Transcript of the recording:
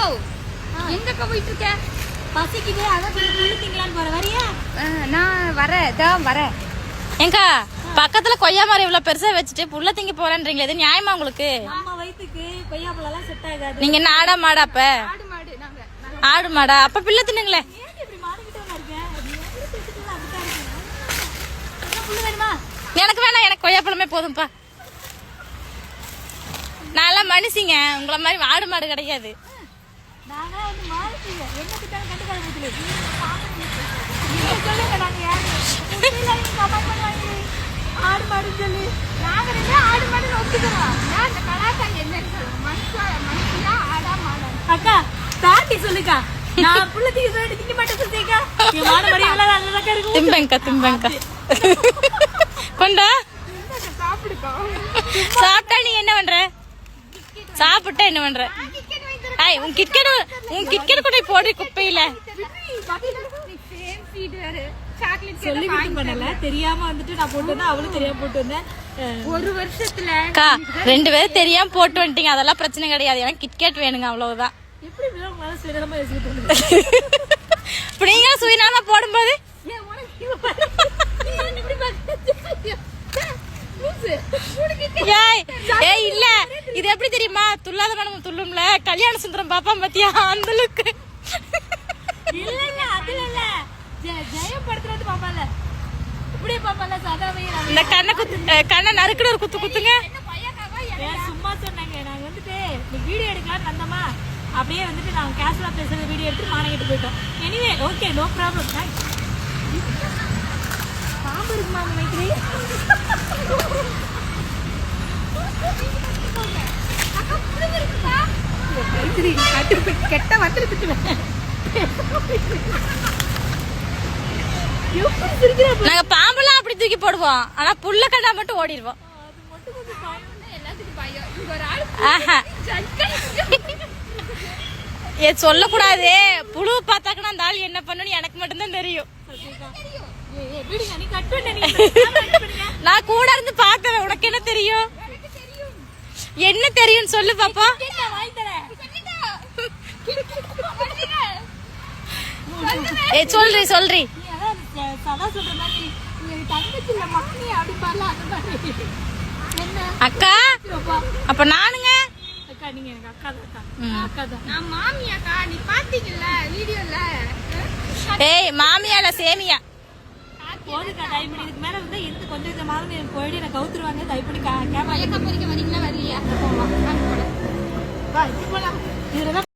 அக்கா எங்கக்கா போயிட்டு இருக்க பசிக்குது அதான் திங்கலான்னு போற. வரியா? நான் வரேன். தான் வரேன். ஏங்கா பக்கத்துல கொய்யா மரம் இவ்வளவு பெருசா வச்சுட்டு புள்ள திங்க போறேன்றீங்களே இது நியாயமா உங்களுக்கு? நம்ம வயிற்றுக்கு கொய்யா பழம்லாம் செட் ஆகாது. நீங்க என்ன ஆடா மாடா அப்ப? ஆடு மாடு அப்ப பிள்ளை தின்னுங்களே எனக்கு வேணாம் எனக்கு கொய்யா பழமே போதும்பா. நான்லாம் மனுஷிங்க. உங்களை மாதிரி ஆடு மாடு கிடையாது. நாங்க வந்து மாறிட்டீங்க. என்ன திட்டாலும் கண்டுக்காத போச்சுல நீங்க சொல்லுங்க நாங்க யாரு? உண்மையில நீங்க கமெண்ட் பண்ணுவாங்க ஆடு மாடு சொல்லி. நாங்க ரெண்டு ஆடு மாடு ஒத்துக்கிறோம் நான் அந்த கலாச்சாரம் என்ன மனுஷா மனுஷியா ஆடா மாடா. அக்கா தாட்டி சொல்லுக்கா. நான் புள்ள தீக்க சொல்லிட்டு திங்க மாட்டேன் சொல்லிக்கா என் மான மரியாதை நல்லதாக்கா இருக்கும் திம்பேங்கா திம்பேங்கா. கொண்டா. சாப்பிடுக்கா. சாப்பிட்டா நீ என்ன பண்ற? சாப்பிட்டா என்ன பண்ற? ஐய் உன் கிட்கெட் உன் கிட்கெட் கூட போடி குப்பையில. சொல்லி விட்டு பண்ணல. தெரியாம வந்துட்டு நான் போட்டு வந்தேன். அவளும் தெரியாம போட்டு வந்தேன். அஹ், ஒரு வருஷத்துல அக்கா ரெண்டு பேரும் தெரியாம போட்டு வந்துட்டீங்க. அதெல்லாம் பிரச்சனை கிடையாது. எனக்கு கிட்கேட் வேணுங்க அவ்வளவுதான். எப்படி உங்களால சுயநலமா யோசிக்க தோணுது இப்ப நீங்க சுயநலமா போடும்போது? ஏய் ஏய் இல்ல. இது எப்படி தெரியுமா? துல்லாத மனம் துள்ளும்ல. கல்யாண சுந்தரம் பாப்பா பாத்தியா? அந்த லுக்கு இல்லங்க அதுல இல்ல. ஜெயம் படுத்துறது பாப்பால இப்படியே பாப்பால சாதாவே இந்த கண்ணை குத்து கண்ணை நறுக்குன்னு ஒரு குத்து குத்துங்க. சும்மா சொன்னாங்க. நாங்க வந்துட்டு நீ வீடியோ எடுக்கலாம்னு வந்தோமா? அப்படியே வந்துட்டு நாங்க கேஷுவலா பேசுறது வீடியோ எடுத்து மானங்கிட்டு போயிட்டோம். Anyway okay no problem thanks பாம்பு இருக்குமா உங்க மைத்திரி கட்டு கெட்ட திட்டுவேன் சிரிக்கிறா நாங்க பாம்பெல்லாம் அப்படி தூக்கி போடுவோம். ஆனா புல்ல கண்டா மட்டும் ஓடிடுவோம். ஏ சொல்லக்கூடாது. புழு பார்த்தாக்கனா அந்த ஆள் என்ன பண்ணுன்னு எனக்கு மட்டும்தான் தெரியும். நான் கூட இருந்து பார்க்கறேன் உனக்கு என்ன தெரியும்? என்ன தெரியும் சொல்லு பாப்பா. ஏ சொல்றி சொல்றி. சதா சொல்ற மாதிரி தங்கச்சி இல்ல மகனி அக்கா அப்பா அப்ப நானுங்க? அக்கா நீங்க எனக்கு அக்கா தான் அக்கா அக்கா தான் நான் மாமியாக்கா நீ பாத்தீங்கல்ல வீடியோல ஏய் மாமியால சேமியா. போதுக்கா டைப் பண்ணி இதுக்கு மேல வந்து இருந்து கொஞ்சம் கொஞ்சமாவது எனக்கு போயிட்டு எனக்கு கவுத்துருவாங்க டைப் பண்ணி கேமரா பையக்கா பொறிக்க வரீங்களா வரலையா வா இப்படி